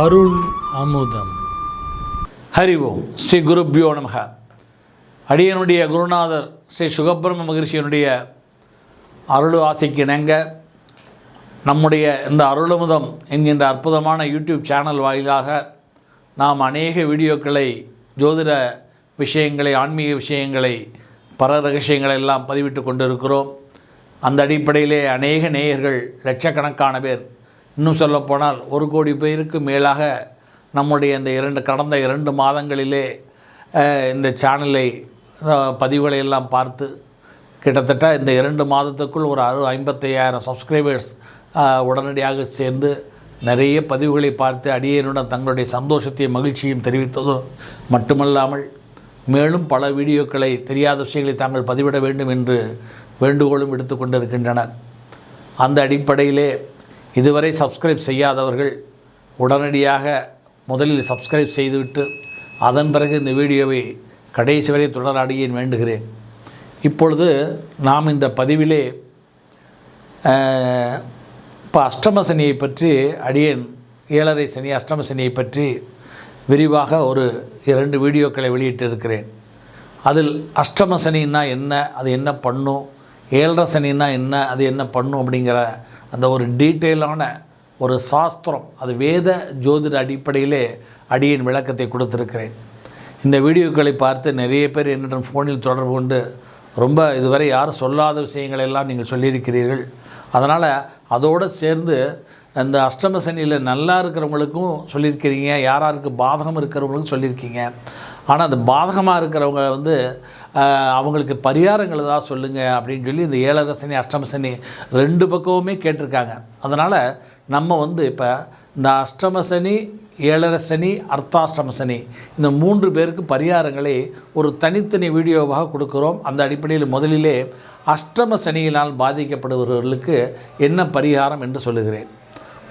அருள் அமுதம். ஹரி ஓம். ஸ்ரீ குருப்யோ நமக. அடியனுடைய குருநாதர் ஸ்ரீ சுகபிரம மகிழ்ச்சியனுடைய அருள் ஆசைக்கு இணங்க நம்முடைய இந்த அருளமுதம் என்கின்ற அற்புதமான யூடியூப் சேனல் வாயிலாக நாம் அநேக வீடியோக்களை ஜோதிட விஷயங்களை ஆன்மீக விஷயங்களை பர ரகசியங்களை எல்லாம் பதிவிட்டு கொண்டிருக்கிறோம். அந்த அடிப்படையிலே அநேக நேயர்கள் லட்சக்கணக்கான பேர் இன்னும் சொல்லப்போனால் ஒரு கோடி பேருக்கு மேலாக நம்முடைய இந்த இரண்டு கடந்த இரண்டு மாதங்களிலே இந்த சேனலை பதிவுகளை எல்லாம் பார்த்து கிட்டத்தட்ட இந்த இரண்டு மாதத்துக்குள் ஒரு அறு ஐம்பத்தையாயிரம் சப்ஸ்கிரைபர்ஸ் உடனடியாக சேர்ந்து நிறைய பதிவுகளை பார்த்து அடியனுடன் தங்களுடைய சந்தோஷத்தையும் மகிழ்ச்சியும் தெரிவித்ததும் மட்டுமல்லாமல் மேலும் பல வீடியோக்களை தெரியாத விஷயங்களை தாங்கள் பதிவிட வேண்டும் என்று வேண்டுகோளும் எடுத்து கொண்டிருக்கின்றனர். அந்த அடிப்படையிலே இதுவரை சப்ஸ்கிரைப் செய்யாதவர்கள் உடனடியாக முதலில் சப்ஸ்கிரைப் செய்துவிட்டு அதன் பிறகு இந்த வீடியோவை கடைசி வரை தொடர அடியேன் வேண்டுகிறேன். இப்பொழுது நாம் இந்த பதிவிலே இப்போ அஷ்டம சனியை பற்றி அடியேன் ஏழரை சனி அஷ்டம சனியை பற்றி விரிவாக ஒரு இரண்டு வீடியோக்களை வெளியிட்டிருக்கிறேன். அதில் அஷ்டம சனின்னா என்ன அது என்ன பண்ணும் ஏழரை சனின்னா என்ன அது என்ன பண்ணும் அப்படிங்கிற அந்த ஒரு டீட்டெயிலான ஒரு சாஸ்திரம் அது வேத ஜோதிட அடிப்படையிலே அடியின் விளக்கத்தை கொடுத்துருக்கிறேன். இந்த வீடியோக்களை பார்த்து நிறைய பேர் என்னிடம் ஃபோனில் தொடர்பு கொண்டு ரொம்ப இதுவரை யாரும் சொல்லாத விஷயங்களெல்லாம் நீங்கள் சொல்லியிருக்கிறீர்கள். அதனால் அதோடு சேர்ந்து அந்த அஷ்டம சனியில் நல்லா இருக்கிறவங்களுக்கும் சொல்லியிருக்கிறீங்க யாராருக்கு பாதகம் இருக்கிறவங்களுக்கும் சொல்லியிருக்கீங்க. ஆனால் அந்த பாதகமாக இருக்கிறவங்க வந்து அவங்களுக்கு பரிகாரங்கள் ஏதாவது சொல்லுங்கள் அப்படின்னு சொல்லி இந்த ஏழரசனி அஷ்டமசனி ரெண்டு பக்கமுமே கேட்டிருக்காங்க. அதனால் நம்ம வந்து இப்போ இந்த அஷ்டமசனி ஏழரசனி அர்த்தாஷ்டமசனி இந்த மூன்று பேருக்கு பரிகாரங்களை ஒரு தனித்தனி வீடியோவாக கொடுக்குறோம். அந்த அடிப்படையில் முதலிலே அஷ்டம சனியினால் பாதிக்கப்படுபவர்களுக்கு என்ன பரிகாரம் என்று சொல்லுகிறேன்.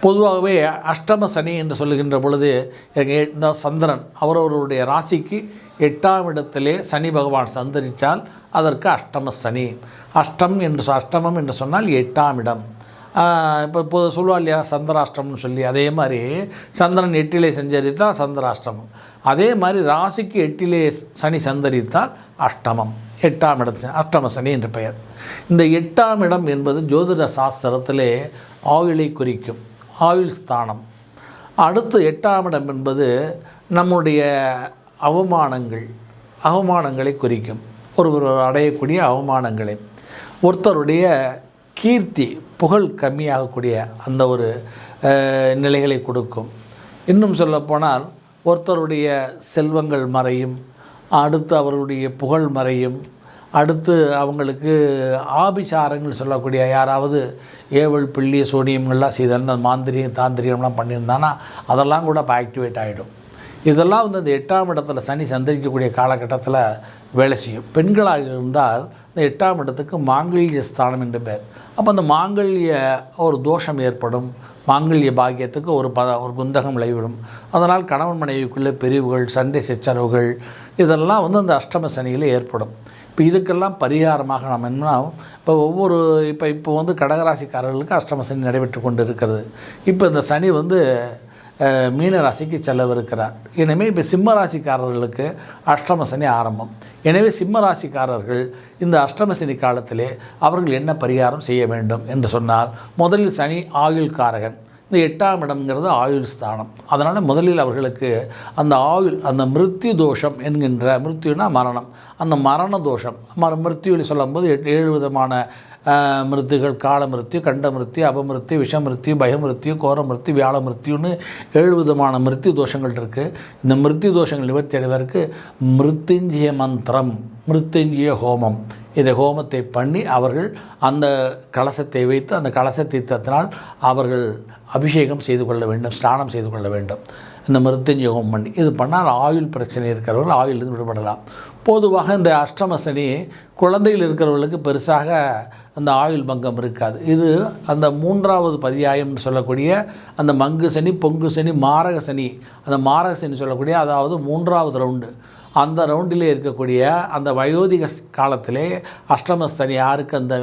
பொதுவாகவே அஷ்டம சனி என்று சொல்லுகின்ற பொழுது இந்த சந்திரன் அவரவருடைய ராசிக்கு எட்டாம் இடத்திலே சனி பகவான் சந்தரித்தால் அதற்கு அஷ்டம சனி. அஷ்டம் என்று சொ- அஷ்டமம் என்று சொன்னால் எட்டாம் இடம். இப்போ இப்போ சொல்லுவா இல்லையா? சந்திராஷ்டமம்னு சொல்லி. அதே மாதிரி சந்திரன் எட்டிலே சஞ்சரித்தால் சந்திராஷ்டமம். அதே மாதிரி ராசிக்கு எட்டிலே சனி சந்தரித்தால் அஷ்டமம். எட்டாம் இடத்து அஷ்டம சனி என்று பெயர். இந்த எட்டாம் இடம் என்பது ஜோதிட சாஸ்திரத்திலே ஆயுளை குறிக்கும். ஆயுள் ஸ்தானம். அடுத்து எட்டாம் இடம் என்பது நம்முடைய அவமானங்கள். அவமானங்களை குறிக்கும். ஒருவர் அடையக்கூடிய அவமானங்களை. ஒருத்தருடைய கீர்த்தி புகழ் கம்மியாகக்கூடிய அந்த ஒரு நிலைகளை கொடுக்கும். இன்னும் சொல்லப்போனால் ஒருத்தருடைய செல்வங்கள் மறையும். அடுத்து அவர்களுடைய புகழ் மறையும். அடுத்து அவங்களுக்கு ஆபிசாரங்கள் சொல்லக்கூடிய யாராவது ஏவல் பிள்ளி சோனியம்கள்லாம் செய்தால் அந்த மாந்திரியம் தாந்திரிகம்லாம் பண்ணியிருந்தானா அதெல்லாம் கூட இப்போ ஆக்டிவேட் ஆகிடும் இதெல்லாம் வந்து இந்த எட்டாம் இடத்துல சனி சந்தரிக்கக்கூடிய காலகட்டத்தில் வேலை செய்யும். பெண்களாக இருந்தால் இந்த எட்டாம் இடத்துக்கு மாங்கல்ய ஸ்தானம் என்று பேர் அப்போ அந்த மாங்கல்ய ஒரு தோஷம் ஏற்படும். மாங்கல்ய பாக்கியத்துக்கு ஒரு ப ஒரு குந்தகம் விளைவிடும். அதனால் கணவன் மனைவிக்குள்ளே பிரிவுகள் சண்டை சச்சரவுகள் இதெல்லாம் வந்து அந்த அஷ்டம சனியில் ஏற்படும். இப்போ இதுக்கெல்லாம் பரிகாரமாக நம்ம என்ன இப்போ ஒவ்வொரு இப்போ இப்போ வந்து கடகராசிக்காரர்களுக்கு அஷ்டம சனி நடைபெற்று கொண்டு இருக்கிறது இப்போ இந்த சனி வந்து மீனராசிக்கு மீன ராசிக்கு செல்லவிருக்கிறார். எனவே இப்போ சிம்ம ராசிக்காரர்களுக்கு அஷ்டம சனி ஆரம்பம். எனவே சிம்ம ராசிக்காரர்கள் இந்த அஷ்டம சனி காலத்திலே அவர்கள் என்ன பரிகாரம் செய்ய வேண்டும் என்று சொன்னால் முதலில் சனி ஆயுள் காரகன் இந்த எட்டாம் இடம்ங்கிறது ஆயுள் ஸ்தானம். அதனால் முதலில் அவர்களுக்கு அந்த ஆயுள் அந்த மிருத்யு தோஷம் என்கின்ற மிருத்யுனா மரணம். அந்த மரண தோஷம் மர மிருத்யுன்னு சொல்லும்போது எட்டு ஏழு விதமான மிருத்துகள் கால மிருத்யு கண்ட மிருத்யு அபமிருத்யு விஷமிருத்யு பயமிருத்யு கோரமிருத்யு ஏழு விதமான மிருத்யு தோஷங்கள் இருக்குது இந்த மிருத்யு தோஷங்கள் நிவர்த்தி அடைவதற்கு மிருத்யுஞ்சய மந்திரம் மிருத்யுஞ்சய ஹோமம். இதை ஹோமத்தை பண்ணி அவர்கள் அந்த கலசத்தை வைத்து அந்த கலச தீர்த்தத்தினால் அவர்கள் அபிஷேகம் செய்து கொள்ள வேண்டும் ஸ்நானம் செய்து கொள்ள வேண்டும். இந்த மருத்துவ ஹோமம் பண்ணி. இது பண்ணால் ஆயுள் பிரச்சனை இருக்கிறவர்கள் ஆயுளிலிருந்து விடுபடலாம். பொதுவாக இந்த அஷ்டம சனி குழந்தைகள் இருக்கிறவர்களுக்கு பெருசாக அந்த ஆயுள் பங்கம் இருக்காது. இது அந்த மூன்றாவது பதியாயம்னு சொல்லக்கூடிய அந்த மங்கு சனி பொங்கு சனி மாரக சனி. அந்த மாரக சனி சொல்லக்கூடிய அதாவது மூன்றாவது ரவுண்டு. அந்த ரவுண்டிலே இருக்கக்கூடிய அந்த வயோதிக காலத்திலே அஷ்டமஸ்தனி யாருக்கு அந்த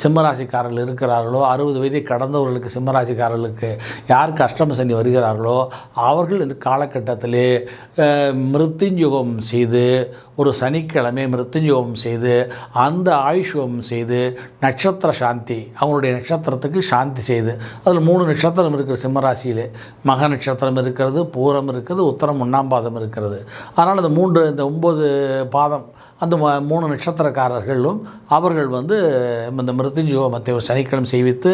சிம்மராசிக்காரர்கள் இருக்கிறார்களோ அறுபது வயதை கடந்தவர்களுக்கு சிம்மராசிக்காரர்களுக்கு யாருக்கு அஷ்டமசனி வருகிறார்களோ அவர்கள் இந்த காலகட்டத்திலே அஹ், செய்து ஒரு சனிக்கிழமை மிருத்யுஞ்சோகம் செய்து அந்த ஆயுஷ்யோகம் செய்து நட்சத்திர சாந்தி அவங்களுடைய நட்சத்திரத்துக்கு சாந்தி செய்து அதில் மூணு நட்சத்திரம் இருக்குது சிம்மராசியில் மக நட்சத்திரம் இருக்கிறது பூரம் இருக்குது உத்தரம் ஒன்றாம் பாதம் இருக்கிறது. அதனால் அந்த மூன்று இந்த ஒம்பது பாதம் அந்த ம- மூணு நட்சத்திரக்காரர்களும் அவர்கள் வந்து இந்த மிருத்யுஞ்சோகமத்தை ஒரு சனிக்கிழமை செய்வித்து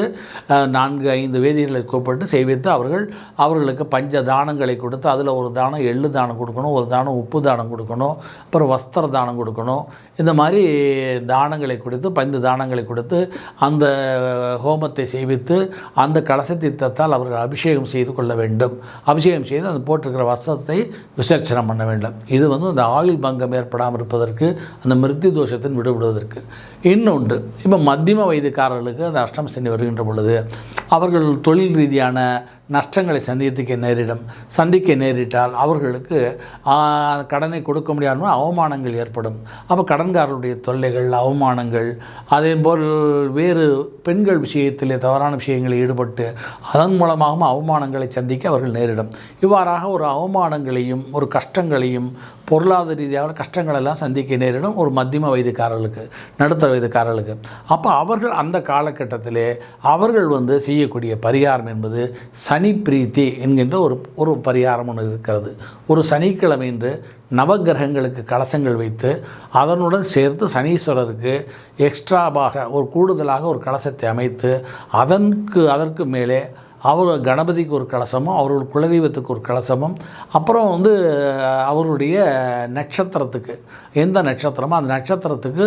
நான்கு ஐந்து வேதியர்களை கூப்பிட்டு செய்வித்து அவர்கள் அவர்களுக்கு பஞ்ச தானங்களை கொடுத்து அதில் ஒரு தானம் எள்ளு தானம் கொடுக்கணும் ஒரு தானம் உப்பு தானம் கொடுக்கணும் அப்புறம் வஸ்திர தானம் கொடுக்கணும் இந்த மாதிரி தானங்களை கொடுத்து பந்து தானங்களை கொடுத்து அந்த ஹோமத்தை செய்வித்து அந்த கலச தீர்த்தத்தால் அவர்கள் அபிஷேகம் செய்து கொள்ள வேண்டும். அபிஷேகம் செய்து அந்த போட்டிருக்கிற வஸ்திரத்தை விசர்ஜனம் பண்ண வேண்டும். இது வந்து அந்த ஆயுள் பங்கம் ஏற்படாமல் இருப்பதற்கு அந்த மிருத்தி தோஷத்தின் விடுபடுவதற்கு இன்னொன்று இப்போ மத்தியம வயதுக்காரர்களுக்கு அந்த அஷ்டம சனி வருகின்ற பொழுது அவர்கள் தொழில் ரீதியான நஷ்டங்களை சந்திக்க நேரிடும் சந்திக்க நேரிட்டால் அவர்களுக்கு கடனை கொடுக்க முடியாமல் அவமானங்கள் ஏற்படும். அப்போ கடன்காரருடைய தொல்லைகள் அவமானங்கள் அதேபோல் வேறு பெண்கள் விஷயத்திலே தவறான விஷயங்களில் ஈடுபட்டு அதன் மூலமாகவும் அவமானங்களை சந்திக்க அவர்கள் நேரிடும். இவ்வாறாக ஒரு அவமானங்களையும் ஒரு கஷ்டங்களையும் பொருளாதார ரீதியாக கஷ்டங்கள் எல்லாம் சந்திக்க நேரிடும் ஒரு மத்தியம வயதுக்காரர்களுக்கு நடுத்தர வயதுக்காரர்களுக்கு. அப்போ அவர்கள் அந்த காலகட்டத்திலே அவர்கள் வந்து செய்யக்கூடிய பரிகாரம் என்பது சனி பிரீத்தி என்கின்ற ஒரு ஒரு பரிகாரம் ஒன்று இருக்கிறது. ஒரு சனிக்கிழமை என்று நவக்கிரகங்களுக்கு கலசங்கள் வைத்து அதனுடன் சேர்த்து சனீஸ்வரருக்கு எக்ஸ்ட்ராவாக ஒரு கூடுதலாக ஒரு கலசத்தை அமைத்து அதற்கு அதற்கு மேலே அவர் கணபதிக்கு ஒரு கலசமும் அவரோட குலதெய்வத்துக்கு ஒரு கலசமும் அப்புறம் வந்து அவருடைய நட்சத்திரத்துக்கு. எந்த நட்சத்திரமோ அந்த நட்சத்திரத்துக்கு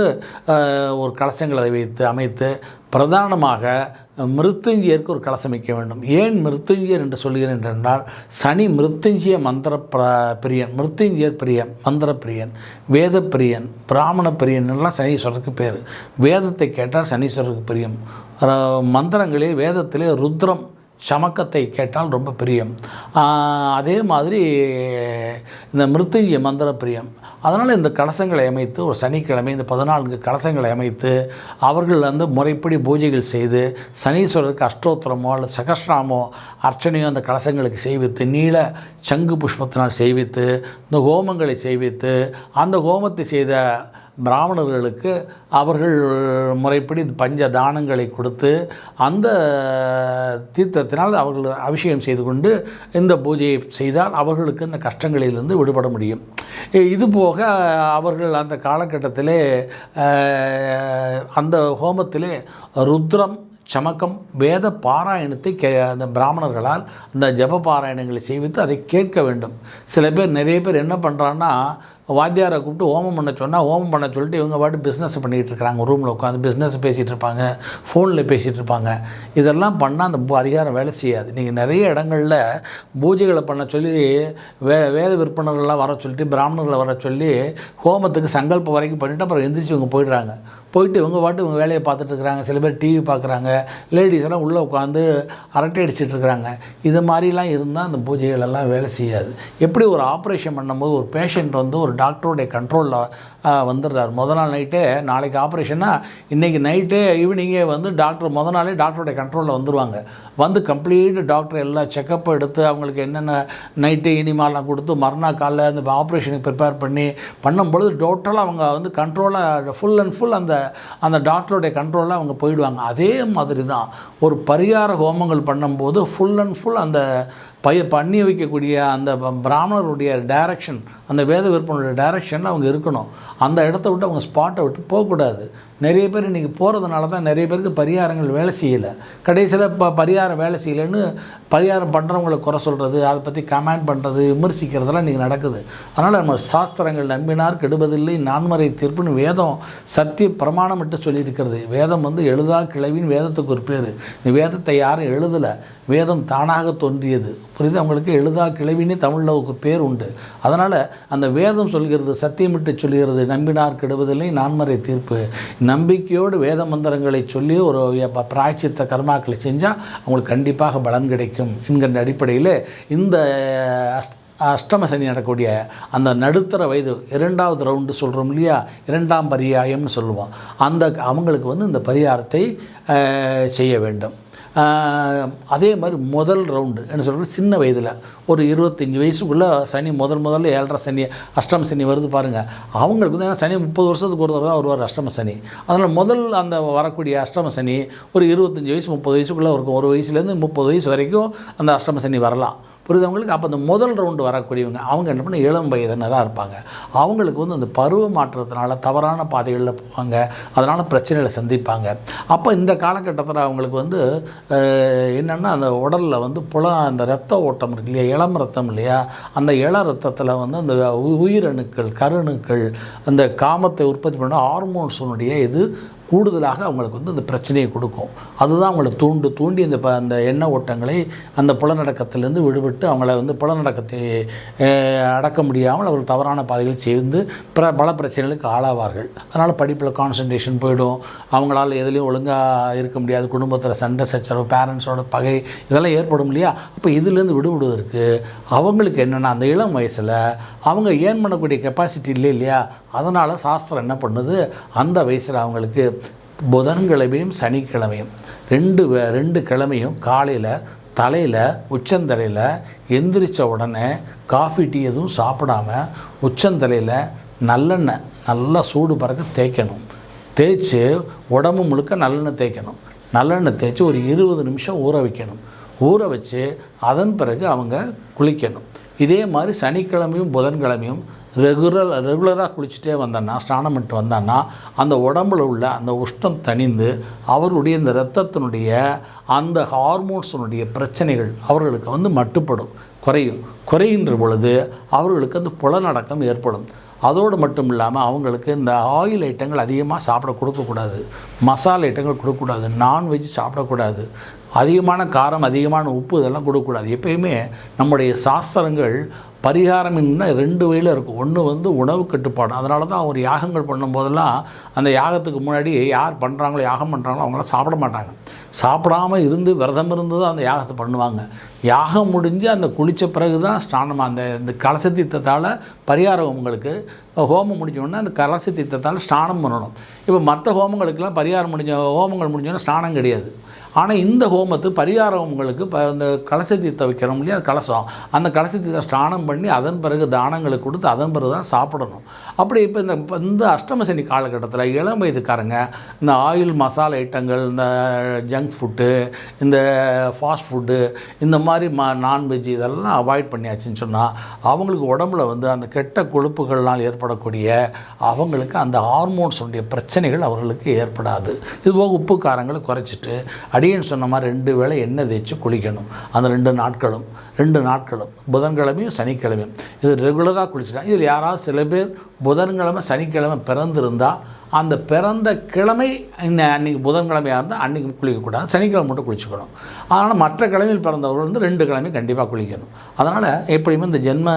ஒரு கலசங்களை வைத்து அமைத்து பிரதானமாக மிருத்துஞ்சியருக்கு ஒரு கலசம் வைக்க வேண்டும். ஏன் மிருத்துஞ்சியர் என்று சொல்கிறேன் என்றால் சனி மிருத்துஞ்சிய மந்திர பிர பிரியன் மிருத்துஞ்சியர் பிரியன் மந்திர பிரியன் வேத பிரியன் பிராமண பிரியன் எல்லாம் சனீஸ்வரருக்கு பேர். வேதத்தை கேட்டால் சனீஸ்வரருக்கு பிரியம். மந்திரங்களே வேதத்திலே ருத்ரம் சமக்கத்தை கேட்டால் ரொம்ப பிரியம். அதே மாதிரி இந்த மிருத்யுஞ்சய மந்திர பிரியம். அதனால் இந்த கலசங்களை அமைத்து ஒரு சனிக்கிழமை இந்த பதினான்கு கலசங்களை அமைத்து அவர்கள் வந்து முறைப்படி பூஜைகள் செய்து சனீஸ்வரருக்கு அஷ்டோத்திரமோ அல்லது சகஸ்ராமோ அர்ச்சனையோ அந்த கலசங்களுக்கு செய்வித்து நீல சங்கு புஷ்பத்தினால் செய்வித்து இந்த ஹோமங்களை செய்வித்து அந்த ஹோமத்தை செய்த பிராமணர்களுக்கு அவர்கள் முறைப்படி பஞ்ச தானங்களை கொடுத்து அந்த தீர்த்தத்தினால் அவர்கள் அபிஷேகம் செய்து கொண்டு இந்த பூஜையை செய்தால் அவர்களுக்கு இந்த கஷ்டங்களிலிருந்து விடுபட முடியும். இது போக அவர்கள் அந்த காலகட்டத்திலே அந்த ஹோமத்திலே ருத்ரம் சமக்கம் வேத பாராயணத்தை கே அந்த பிராமணர்களால் அந்த ஜப பாராயணங்களை செய்வித்து அதை கேட்க வேண்டும். சில பேர் நிறைய பேர் என்ன பண்ணுறான்னா வாத்தியாரை கூப்பிட்டு ஹோமம் பண்ண சொன்னால் ஹோமம் பண்ண சொல்லிட்டு இவங்க பாட்டு பிஸ்னஸ் பண்ணிகிட்டு இருக்கிறாங்க. ரூமில் உட்காந்து பிஸ்னஸ் பேசிகிட்டு இருப்பாங்க. ஃபோனில் பேசிகிட்டு இருப்பாங்க. இதெல்லாம் பண்ணால் அந்த அதிகாரம் வேலை செய்யாது. நீங்கள் நிறைய இடங்களில் பூஜைகளை பண்ண சொல்லி வே வேத விற்பனர்கள்லாம் வர சொல்லிட்டு பிராமணர்களை வர சொல்லி ஹோமத்துக்கு சங்கல்பம் வரைக்கும் பண்ணிவிட்டு அப்புறம் எந்திரிச்சு இவங்க போயிடுறாங்க. போயிட்டு இவங்க பாட்டு இவங்க வேலையை பார்த்துட்டு இருக்கிறாங்க. சில பேர் டிவி பார்க்குறாங்க. லேடிஸ் எல்லாம் உள்ளே உட்காந்து அரட்டை அடிச்சிட்டு இருக்கிறாங்க. இது மாதிரிலாம் இருந்தால் அந்த பூஜைகள் எல்லாம் வேலை செய்யாது. எப்படி ஒரு ஆப்ரேஷன் பண்ணும்போது ஒரு பேஷண்ட் வந்து ஒரு டாக்டருடைய கண்ட்ரோலில் வந்துடுறாரு. முத நாள் நைட்டே நாளைக்கு ஆப்ரேஷன்னா இன்றைக்கி நைட்டே ஈவினிங்கே வந்து டாக்டர் முத நாளே டாக்டருடைய கண்ட்ரோலில் வந்துடுவாங்க வந்து கம்ப்ளீட் டாக்டர் எல்லா செக்கப் எடுத்து அவங்களுக்கு என்னென்ன நைட்டு இனிமாலாம் கொடுத்து மறுநாள் காலைல அந்த ஆப்ரேஷனுக்கு ப்ரிப்பேர் பண்ணி பண்ணும்பொழுது டோட்டலாக அவங்க வந்து கண்ட்ரோலாக ஃபுல் அண்ட் ஃபுல் அந்த அந்த டாக்டருடைய கண்ட்ரோலில் அவங்க போயிடுவாங்க. அதே மாதிரி தான் ஒரு பரிகார ஹோமங்கள் பண்ணும்போது ஃபுல் அண்ட் ஃபுல் அந்த பய பண்ணி வைக்கக்கூடிய அந்த பிராமணருடைய டைரக்ஷன் அந்த வேத விற்பனுடைய டைரக்ஷனில் அவங்க இருக்கணும். அந்த இடத்த விட்டு அவங்க ஸ்பாட்டை விட்டு போகக்கூடாது. நிறைய பேர் இன்றைக்கி போகிறதுனால தான் நிறைய பேருக்கு பரிகாரங்கள் வேலை செய்யலை. கடைசியில் இப்போ பரிகாரம் வேலை செய்யலைன்னு பரிகாரம் பண்ணுறவங்களை குறை சொல்கிறது அதை பற்றி கமெண்ட் பண்ணுறது விமர்சிக்கிறதெல்லாம் இன்றைக்கி நடக்குது. அதனால் நம்ம சாஸ்திரங்கள் நம்பினார் கெடுவதில்லை நான்மறை தீர்ப்புன்னு வேதம் சத்திய பிரமாணமிட்டு சொல்லியிருக்கிறது. வேதம் வந்து எழுதா கிளவின்னு வேதத்துக்கு ஒரு பேர். இந்த வேதத்தை யாரும் எழுதலை. வேதம் தானாக தோன்றியது. புரியுது? அவங்களுக்கு எழுதா கிளவின்னு தமிழில் ஒரு பேர் உண்டு. அதனால் அந்த வேதம் சொல்கிறது சத்தியமிட்டு சொல்கிறது நம்பினார் கெடுவதில்லை நான்மறை தீர்ப்பு. நம்பிக்கையோடு வேத மந்திரங்களை சொல்லி ஒரு ப- கர்மாக்களை செஞ்சால் அவங்களுக்கு கண்டிப்பாக பலன் கிடைக்கும் என்கின்ற அடிப்படையில் இந்த அஷ்டம சனி நடக்கக்கூடிய அந்த நடுத்தர வயது இரண்டாவது ரவுண்டு சொல்கிறோம் இல்லையா? இரண்டாம் பரியாயம்னு சொல்லுவோம். அந்த அவங்களுக்கு வந்து இந்த பரிகாரத்தை செய்ய வேண்டும். அதே மாதிரி முதல் ரவுண்டு என்ன சொல்கிறது சின்ன வயதில். ஒரு இருபத்தஞ்சி வயசுக்குள்ளே சனி முதல் முதல்ல ஏழரை சனி அஷ்டம சனி வருது பாருங்கள் அவங்களுக்கு வந்து ஏன்னா சனி முப்பது வருஷத்துக்கு ஒரு தடவை தான் வருவார் அஷ்டம சனி. அதனால் முதல் அந்த வரக்கூடிய அஷ்டம சனி ஒரு இருபத்தஞ்சி வயசு முப்பது வயசுக்குள்ளே இருக்கும். ஒரு வயசுலேருந்து முப்பது வயசு வரைக்கும் அந்த அஷ்டம சனி வரலாம். புரியுதவங்களுக்கு அப்போ அந்த முதல் ரவுண்டு வரக்கூடியவங்க அவங்க என்ன பண்ண இளம் வயதினராக இருப்பாங்க. அவங்களுக்கு வந்து அந்த பருவ மாற்றத்தினால தவறான பாதைகளில் போவாங்க. அதனால் பிரச்சனைகளை சந்திப்பாங்க. அப்போ இந்த காலகட்டத்தில் அவங்களுக்கு வந்து என்னென்னா அந்த உடலில் வந்து புல அந்த ரத்த ஓட்டம் இருக்கு இல்லையா? இளம் ரத்தம் இல்லையா? அந்த இள ரத்தத்தில் வந்து அந்த உ- உயிரணுக்கள் கருணுக்கள் அந்த காமத்தை உற்பத்தி பண்ண ஹார்மோன்ஸுனுடைய இது கூடுதலாக அவங்களுக்கு வந்து இந்த பிரச்சனையை கொடுக்கும். அதுதான் அவங்கள தூண்டு தூண்டி இந்த ப அந்த எண்ண ஓட்டங்களை அந்த புலநடக்கத்திலேருந்து விடுவிட்டு அவங்கள வந்து புலநடக்கத்தை அடக்க முடியாமல் அவர்கள் தவறான பாதைகள் சேர்ந்து பிற பல பிரச்சனைகளுக்கு ஆளாவார்கள். அதனால் படிப்பில் கான்சன்ட்ரேஷன் போயிடும். அவங்களால் எதுலேயும் ஒழுங்காக இருக்க முடியாது. குடும்பத்தில் சண்டை சச்சரவு பேரண்ட்ஸோட பகை இதெல்லாம் ஏற்படும் இல்லையா? அப்போ இதுலேருந்து விடுபடுவதற்கு அவங்களுக்கு என்னென்னா அந்த இளம் வயசில் அவங்க ஏன் பண்ணக்கூடிய கெப்பாசிட்டி இல்லை இல்லையா? அதனால் சாஸ்திரம் என்ன பண்ணுது? அந்த வயசில் அவங்களுக்கு புதன்கிழமையும் சனிக்கிழமையும் ரெண்டு ரெண்டு கிழமையும் காலையில் தலையில் உச்சந்தலையில் எந்திரிச்ச உடனே காஃபி டீ எதுவும் சாப்பிடாம உச்சந்தலையில் நல்லெண்ணெய் நல்லா சூடு பறக்க தேய்க்கணும். தேய்ச்சி உடம்பு முழுக்க நல்லெண்ணெய் தேய்க்கணும். நல்லெண்ணெய் தேய்ச்சி ஒரு இருபது நிமிஷம் ஊற வைக்கணும். ஊற வச்சு அதன் பிறகு அவங்க குளிக்கணும். இதே மாதிரி சனிக்கிழமையும் புதன்கிழமையும் ரெகுலர் ரெகுலராக குளிச்சுட்டே வந்தோன்னா ஸ்நானம் பண்ணிட்டு வந்தோன்னா அந்த உடம்புல உள்ள அந்த உஷ்டம் தணிந்து அவருடைய இந்த இரத்தத்தினுடைய அந்த ஹார்மோன்ஸினுடைய பிரச்சனைகள் அவர்களுக்கு வந்து மட்டுப்படும். குறையும். குறைகின்ற பொழுது அவர்களுக்கு அந்த புலநடக்கம் ஏற்படும். அதோடு மட்டும் இல்லாமல் அவங்களுக்கு இந்த ஆயில் ஐட்டங்கள் அதிகமாக சாப்பிட கொடுக்கக்கூடாது. மசாலா ஐட்டங்கள் கொடுக்கக்கூடாது. நான்வெஜ் சாப்பிடக்கூடாது. அதிகமான காரம் அதிகமான உப்பு இதெல்லாம் கொடுக்கக்கூடாது. எப்பயுமே நம்முடைய சாஸ்திரங்கள் பரிகாரம் என்ன ரெண்டு வழியில் இருக்கும். ஒன்று வந்து உணவு கட்டுப்பாடு. அதனால தான் அவர் யாகங்கள் பண்ணும்போதெல்லாம் அந்த யாகத்துக்கு முன்னாடி யார் பண்ணுறாங்களோ யாகம் பண்ணுறாங்களோ அவங்களாம் சாப்பிட மாட்டாங்க. சாப்பிடாம இருந்து விரதம் இருந்து தான் அந்த யாகத்தை பண்ணுவாங்க. யாகம் முடிஞ்சு அந்த குளித்த பிறகு தான் ஸ்நானம் அந்த இந்த கலச தீர்த்தத்தால் பரிகாரம் உங்களுக்கு. ஹோமம் முடிஞ்சோடனே அந்த கலச தீர்த்தத்தால் ஸ்நானம் பண்ணணும். இப்போ மற்ற ஹோமங்களுக்கெல்லாம் பரிகாரம் முடிஞ்ச ஹோமங்கள் முடிஞ்சோடனே ஸ்நானம் கிடையாது. ஆனால் இந்த ஹோமத்து பரிகார ஹோமங்களுக்கு இப்போ இந்த கலச தீர்த்தம் வைக்கிறோம் இல்லையா? கலசம். அந்த கலச தீர்த்தம் ஸ்நானம் பண்ணி அதன் பிறகு தானங்களை கொடுத்து அதன் பிறகு தான் சாப்பிடணும். அப்படி இப்போ இந்த இந்த அஷ்டமசனி காலகட்டத்தில் இளம் வயதுக்காரங்க இந்த ஆயில் மசாலா ஐட்டங்கள் இந்த ஜங்க் ஃபுட்டு இந்த ஃபாஸ்ட் ஃபுட்டு இந்த மாதிரி ம நான்வெஜ் இதெல்லாம் அவாய்ட் பண்ணியாச்சுன்னு சொன்னால் அவங்களுக்கு உடம்புல வந்து அந்த கெட்ட கொழுப்புகள்னால் ஏற்படக்கூடிய அவங்களுக்கு அந்த ஹார்மோன்ஸுடைய பிரச்சனைகள் அவர்களுக்கு ஏற்படாது. இதுபோக உப்பு காரங்களை அடியன் சொன்ன மாதிரி ரெண்டு வேளை எண்ணெய் தேய்ச்சி குளிக்கணும். அந்த ரெண்டு நாட்களும் ரெண்டு நாட்களும். புதன்கிழமையும் சனிக்கிழமையும். இது ரெகுலராக குளிச்சுட்டா இதில் யாராவது சில பேர் புதன்கிழமை சனிக்கிழமை பிறந்திருந்தால் அந்த பிறந்த கிழமை இன்ன அன்றைக்கி புதன்கிழமையாக இருந்தால் அன்றைக்கி குளிக்கக்கூடாது. சனிக்கிழமை மட்டும் குளிச்சுக்கணும். அதனால் மற்ற கிழமையில் பிறந்தவர்கள் வந்து ரெண்டு கிழமை கண்டிப்பாக குளிக்கணும். அதனால் எப்படியுமே இந்த ஜென்ம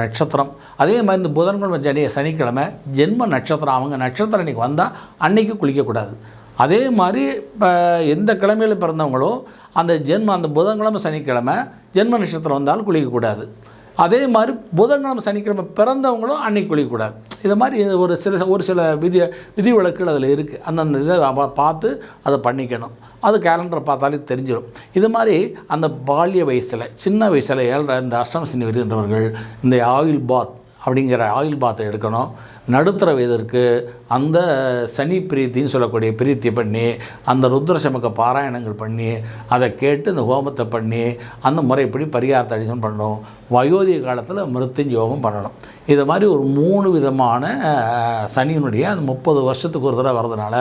நட்சத்திரம் அதே மாதிரி இந்த புதன்கிழமை சனி சனிக்கிழமை ஜென்ம நட்சத்திரம் அவங்க நட்சத்திரம் அன்றைக்கி வந்தால் அன்றைக்கும் குளிக்கக்கூடாது. அதே மாதிரி இப்போ எந்த கிழமையில் பிறந்தவங்களோ அந்த ஜென்ம அந்த புதன்கிழமை சனிக்கிழமை ஜென்ம நட்சத்திரம் வந்தாலும் குளிக்கக்கூடாது. அதே மாதிரி புதன்கிழமை சனிக்கிழமை பிறந்தவங்களும் அன்னைக்கு குளிக்கக்கூடாது. இது மாதிரி ஒரு சில ஒரு சில விதி விதி விளக்குகள் அதில் இருக்குது அந்தந்த இதை பார்த்து அதை பண்ணிக்கணும். அது கேலண்டரை பார்த்தாலே தெரிஞ்சிடும் இது மாதிரி அந்த பால்ய வயசில் சின்ன வயசில் ஏழரை இந்த அஷ்டமசினி வருகின்றவர்கள் இந்த ஆயில் பாத் அப்படிங்கிற ஆயில் பாத்தை எடுக்கணும். நடுத்தர வயதிற்கு அந்த சனி பிரீத்தின்னு சொல்லக்கூடிய பிரீத்தி பண்ணி அந்த ருத்ரசமக்க பாராயணங்கள் பண்ணி அதை கேட்டு இந்த ஹோமத்தை பண்ணி அந்த முறைப்படி பரிகாரத்தை அடிஷன் பண்ணணும். வயோதிக காலத்தில் மிருத்யுஞ்சோகம் பண்ணணும். இது மாதிரி ஒரு மூணு விதமான சனியினுடைய அந்த முப்பது வருஷத்துக்கு ஒரு தடவை வர்றதுனால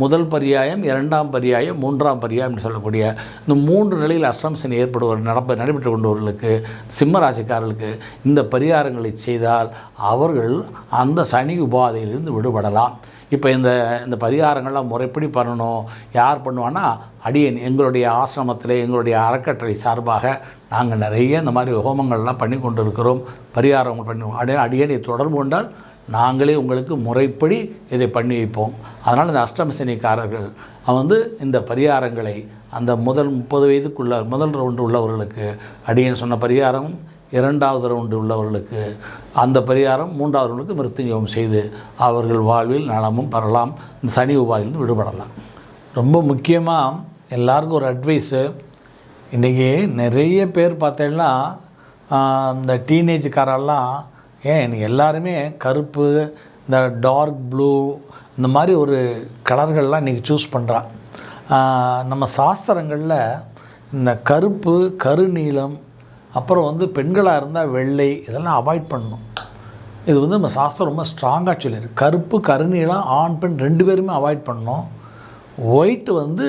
முதல் பரியாயம் இரண்டாம் பரியாயம் மூன்றாம் பரியாயம்னு சொல்லக்கூடிய இந்த மூன்று நிலையில் அஸ்டம்சன் ஏற்படுவர் நடப்ப நடைபெற்று கொண்டவர்களுக்கு சிம்ம ராசிக்காரர்களுக்கு இந்த பரிகாரங்களை செய்தால் அவர்கள் அந்த சனி உபாதையிலிருந்து விடுபடலாம். இப்போ இந்த இந்த பரிகாரங்கள்லாம் முறைப்படி பண்ணணும். யார் பண்ணுவான்னா அடியன் எங்களுடைய ஆசிரமத்தில் எங்களுடைய அறக்கட்டளை சார்பாக நாங்கள் நிறைய இந்த மாதிரி ஹோமங்கள்லாம் பண்ணி கொண்டு இருக்கிறோம் பரிகாரங்கள் பண்ணுவோம் அடியே அடியனை தொடர்பு கொண்டால் நாங்களே உங்களுக்கு முறைப்படி இதை பண்ணி வைப்போம். அதனால் இந்த அஷ்டமசனிக்காரர்கள் வந்து இந்த பரிகாரங்களை அந்த முதல் முப்பது வயதுக்குள்ள முதல் ரவுண்டு உள்ளவர்களுக்கு அடியன் சொன்ன பரிகாரம் இரண்டாவது ரவுண்டு உள்ளவர்களுக்கு அந்த பரிகாரம் மூன்றாவது ரவுண்டுக்கு மிருத்துஞ்சோகம் செய்து அவர்கள் வாழ்வில் நலமும் பெறலாம். இந்த சனி உபாயிலிருந்து விடுபடலாம். ரொம்ப முக்கியமாக எல்லாருக்கும் ஒரு அட்வைஸு இன்றைக்கி நிறைய பேர் பார்த்தீங்கன்னா இந்த டீனேஜ்காரெல்லாம் ஏன் எனக்கு எல்லாருமே கருப்பு இந்த டார்க் ப்ளூ இந்த மாதிரி ஒரு கலர்கள்லாம் இன்றைக்கி சூஸ் பண்ணுறா நம்ம சாஸ்திரங்களில் இந்த கருப்பு கருநீலம் அப்புறம் வந்து பெண்களாக இருந்தால் வெள்ளை இதெல்லாம் அவாய்ட் பண்ணணும். இது வந்து நம்ம சாஸ்திரம் ரொம்ப ஸ்ட்ராங்காக சொல்லியிருக்கு. கருப்பு கருநீலம் ஆண் பெண் ரெண்டு பேருமே அவாய்ட் பண்ணணும். ஒயிட் வந்து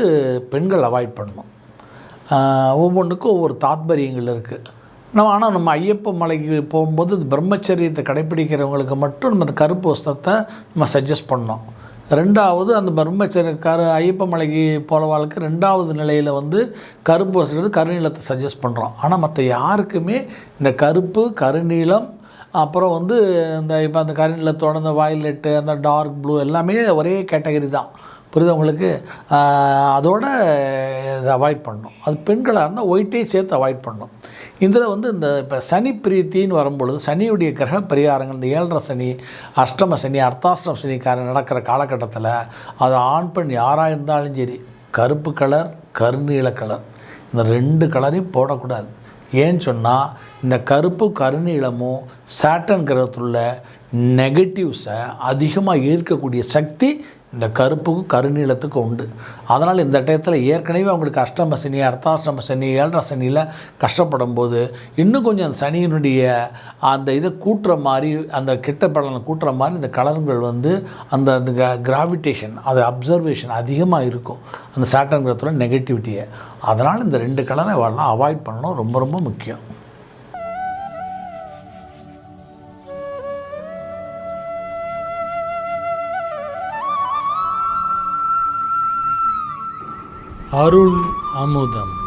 பெண்கள் அவாய்ட் பண்ணணும். ஒவ்வொன்றுக்கும் ஒவ்வொரு தாத்பரியங்கள் இருக்குது நம்ம ஆனால் நம்ம ஐயப்ப மலைக்கு போகும்போது இந்த பிரம்மச்சரியத்தை கடைப்பிடிக்கிறவங்களுக்கு மட்டும் நம்ம அந்த கருப்பு வஸ்திரத்தை நம்ம சஜஸ்ட் பண்ணோம். ரெண்டாவது அந்த பிரம்மச்சரியக்கார கரு ஐயப்ப மலைக்கு போகிறவாளுக்கு ரெண்டாவது நிலையில் வந்து கருப்பு வஸ்திரம் கருநீளத்தை சஜஸ்ட் பண்ணுறோம் ஆனால் மற்ற யாருக்குமே இந்த கருப்பு கருநீலம் அப்புறம் வந்து இந்த இப்போ அந்த கருநீளத்தோட அந்த வயலட்டு அந்த டார்க் ப்ளூ எல்லாமே ஒரே கேட்டகரி தான். புரியுது உங்களுக்கு? அதோட இதை அவாய்ட் பண்ணணும் அது பெண்களாக இருந்தால் ஒயிட்டையும் சேர்த்து அவாய்ட் பண்ணணும் இதில் வந்து இந்த இப்போ சனி பிரீத்தின்னு வரும்பொழுது சனியுடைய கிரக பரிகாரங்கள் இந்த ஏழரை சனி அஷ்டம சனி அர்த்தாஷ்டம சனிக்காரன் நடக்கிற காலகட்டத்தில் அது ஆண் பெண் யாராக இருந்தாலும் சரி கருப்பு கலர் கருநீல கலர் இந்த ரெண்டு கலரையும் போடக்கூடாது. ஏன்னு சொன்னால் இந்த கருப்பு கருநீளமும் சாட்டன் உள்ள நெகட்டிவ்ஸை அதிகமாக ஈர்க்கக்கூடிய சக்தி இந்த கருப்புக்கும் கருநீளத்துக்கும் உண்டு. அதனால் இந்த டயத்தில் ஏற்கனவே அவங்களுக்கு அஷ்டம சனி அர்த்தாஷ்டம சனி ஏழரை சனியில் கஷ்டப்படும் போது இன்னும் கொஞ்சம் அந்த சனியினுடைய அந்த இதை கூட்டுற மாதிரி அந்த கெட்ட பலனை கூட்டுற மாதிரி இந்த கலர்கள் வந்து அந்த அந்த கிராவிடேஷன் அது அப்சர்வேஷன் அதிகமாக இருக்கும். அந்த சாட்டன் கிரகத்தோட நெகட்டிவிட்டியை அதனால் இந்த ரெண்டு கலரை வரலாம் அவாய்ட் பண்ணணும். ரொம்ப ரொம்ப முக்கியம். அருள் அமுதம்.